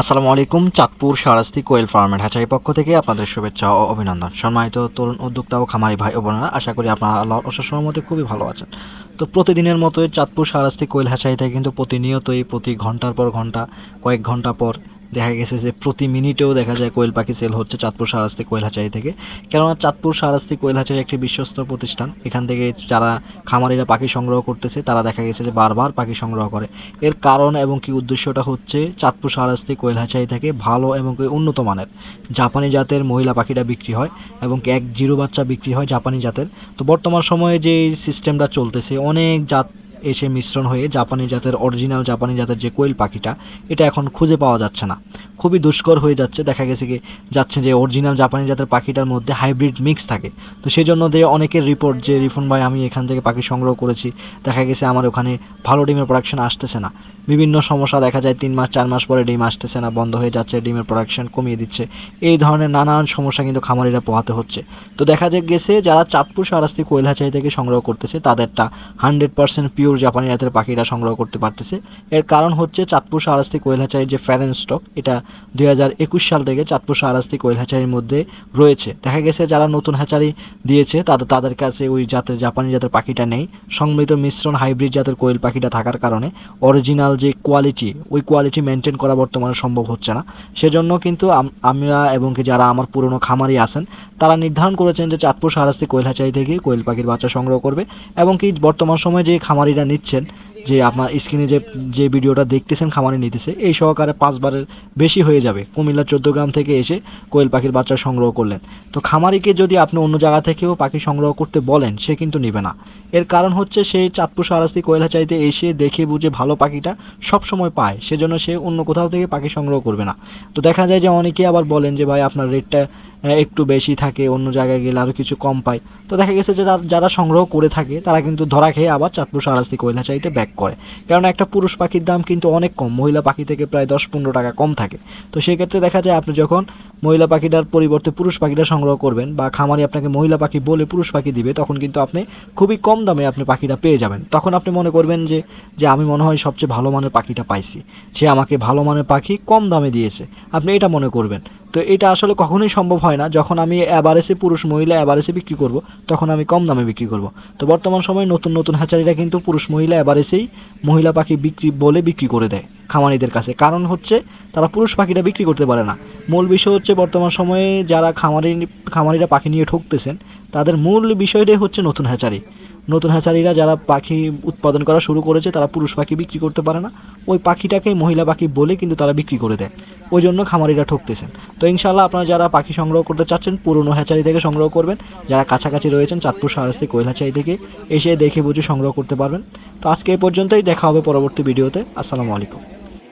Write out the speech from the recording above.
আসসালামু আলাইকুম, চাঁদপুর সারাস্তি কোয়েল ফার্মের হ্যাচারি পক্ষ থেকে আপনাদের শুভেচ্ছা ও অভিনন্দন। সম্মানিত তরুণ উদ্যোক্তা ও খামারি ভাই ও বোনেরা, আশা করি আপনারা অশেষ মধ্যে খুবই ভালো আছেন। তো প্রতিদিনের মতোই চাঁদপুর সারাস্তি কোয়েল হ্যাচারি থেকে কিন্তু প্রতিনিয়তই প্রতি ঘণ্টার পর ঘণ্টা, কয়েক ঘণ্টা পর দেখা গেছে যে প্রতি মিনিটেও দেখা যায় কোয়েল পাখি সেল হচ্ছে চাঁদপুর সারাস্তি কোয়েল হাচারি থেকে। কেননা চাঁদপুর সারাস্তি কোয়েল হাচারি একটি বিশ্বস্ত প্রতিষ্ঠান। এখান থেকে যারা খামারিরা পাখি সংগ্রহ করতেছে, তারা দেখা গেছে যে বারবার পাখি সংগ্রহ করে। এর কারণ এবং কি উদ্দেশ্যটা হচ্ছে চাঁদপুর সারাস্তি কোয়েল হাচারি থেকে ভালো এবং উন্নত মানের। জাপানি জাতের মহিলা পাখিটা বিক্রি হয় এবং এক জিরো বাচ্চা বিক্রি হয় জাপানি জাতের। তো বর্তমান সময়ে যে সিস্টেমটা চলতেছে, অনেক জাত এসে মিশ্রণ হয়ে জাপানি জাতের অরিজিনাল জাপানি জাতের যে কোয়েল পাখিটা, এটা এখন খুঁজে পাওয়া যাচ্ছে না। খুবই দুষ্কর হয়ে যাচ্ছে, দেখা গেছে কি, যাচ্ছে যে অরিজিনাল জাপানি জাতের পাখিটার মধ্যে হাইব্রিড মিক্স থাকে। তো সেই জন্য দিয়ে অনেকের রিপোর্ট যে রিফুন ভাই, আমি এখান থেকে পাখি সংগ্রহ করেছি, দেখা গেছে আমার ওখানে ভালো ডিমের প্রোডাকশন আসতেছে না। বিভিন্ন সমস্যা দেখা যায়, তিন মাস, চার মাস পরে ডিম আসতেছে না, বন্ধ হয়ে যাচ্ছে, ডিমের প্রোডাকশন কমিয়ে দিচ্ছে। এই ধরনের নানান সমস্যা কিন্তু খামারিরা পোহাতে হচ্ছে। তো দেখা যায় গেছে, যারা চাঁদপুর সারাস্তি কোয়েলহাচাই থেকে সংগ্রহ করতেছে, তাদেরটা হান্ড্রেড পার্সেন্ট পিওর জাপানি জাতের পাখিরা সংগ্রহ করতে পারতেছে। এর কারণ হচ্ছে চাঁদপুর সারাস্তি কোয়েলহাচাই যে ফ্যারেন স্টক, এটা দুই হাজার একুশ সাল থেকে চাঁদপুর সারাস্তি কোয়েল হ্যাচারির মধ্যে রয়েছে। দেখা গেছে যারা নতুন হ্যাচারি দিয়েছে, তাদের তাদের কাছে ওই জাতের, জাপানি জাতের পাখিটা নেই। সংমিত মিশ্রণ হাইব্রিড জাতের কোয়েল পাখিটা থাকার কারণে অরিজিনাল যে কোয়ালিটি, ওই কোয়ালিটি মেনটেন করা বর্তমানে সম্ভব হচ্ছে না। সেজন্য কিন্তু আমরা এবং কি যারা আমার পুরনো খামারি আছেন, তারা নির্ধারণ করেছেন যে চাঁদপুর সারাস্তি কোয়েল হ্যাচারি থেকে কোয়েল পাখির বাচ্চা সংগ্রহ করবে। এবং কি বর্তমান সময়ে যে খামারিরা নিচ্ছেন যে আপনার স্ক্রিনে যে যে ভিডিওটা দেখতেছেন খামারে নিতেছে, এই সহকারে পাঁচবারের বেশি হয়ে যাবে। কুমিল্লা চোদ্দ গ্রাম থেকে এসে কোয়েল পাখির বাচ্চা সংগ্রহ করলেন। তো খামারিকে যদি আপনি অন্য জায়গা থেকেও পাখি সংগ্রহ করতে বলেন, সে কিন্তু নেবে না। এর কারণ হচ্ছে সে চাঁদপুর সারাস্তি কোয়েলা চাইতে এসে দেখে বুঝে ভালো পাখিটা সব সময় পায়, সেজন্য সে অন্য কোথাও থেকে পাখি সংগ্রহ করবে না। তো দেখা যায় যে অনেকে আবার বলেন যে, ভাই, আপনার রেটটা একটু বেশি থাকে, অন্য জায়গায় গেলে আরও কিছু কম পায়। তো দেখা গেছে যে যারা- যারা সংগ্রহ করে থাকে, তারা কিন্তু ধরা খেয়ে আবার চাঁদপুর সারাস্তি কয়লা চাইতে ব্যাক করে। কারণ একটা পুরুষ পাখির দাম কিন্তু অনেক কম, মহিলা পাখি থেকে প্রায় দশ পনেরো টাকা কম থাকে। তো সেক্ষেত্রে দেখা যায় আপনি যখন মহিলা পাখিটার পরিবর্তে পুরুষ পাখিটা সংগ্রহ করবেন বা খামারি আপনাকে মহিলা পাখি বলে পুরুষ পাখি দিবে, তখন কিন্তু আপনি খুবই কম দামে আপনি পাখিটা পেয়ে যাবেন। তখন আপনি মনে করবেন যে যে আমি মনে হয় সবচেয়ে ভালো মানের পাখিটা পাইছি। সে আমাকে ভালো মানের পাখি কম দামে দিয়েছে। আপনি এটা মনে করবেন। তো এটা আসলে কখনোই সম্ভব হয় না। যখন আমি অ্যাভারেজে পুরুষ মহিলা অ্যাভারেজে বিক্রি করব, তখন আমি কম দামে বিক্রি করব। তো বর্তমান সময়ে নতুন নতুন হ্যাচারিরা কিন্তু পুরুষ মহিলা অ্যাভারেজেই মহিলা পাখি বিক্রি বলে বিক্রি করে দেয় খামারিদের কাছে। কারণ হচ্ছে, তারা পুরুষ পাখিটা বিক্রি করতে পারে না। মূল বিষয় হচ্ছে বর্তমান সময়ে যারা খামারি, খামারিরা পাখি নিয়ে ঠকতেছেন, তাদের মূল বিষয়টাই হচ্ছে নতুন হ্যাচারি। নতুন হ্যাচারিরা যারা পাখি উৎপাদন করা শুরু করেছে, তারা পুরুষ পাখি বিক্রি করতে পারে না। ওই পাখিটাকে মহিলা পাখি বলে কিন্তু তারা বিক্রি করে দেয়। ওই জন্য খামারিরা ঠকতেছেন। তো ইনশাল্লাহ আপনারা যারা পাখি সংগ্রহ করতে চাচ্ছেন, পুরনো হ্যাচারি থেকে সংগ্রহ করবেন। যারা কাছাকাছি রয়েছেন, চাঁদপুর সারাস্তি হ্যাচারি থেকে এসে দেখে বুঝে সংগ্রহ করতে পারবেন। তো আজকে এই পর্যন্তই, দেখা হবে পরবর্তী ভিডিওতে। আসসালামু আলাইকুম।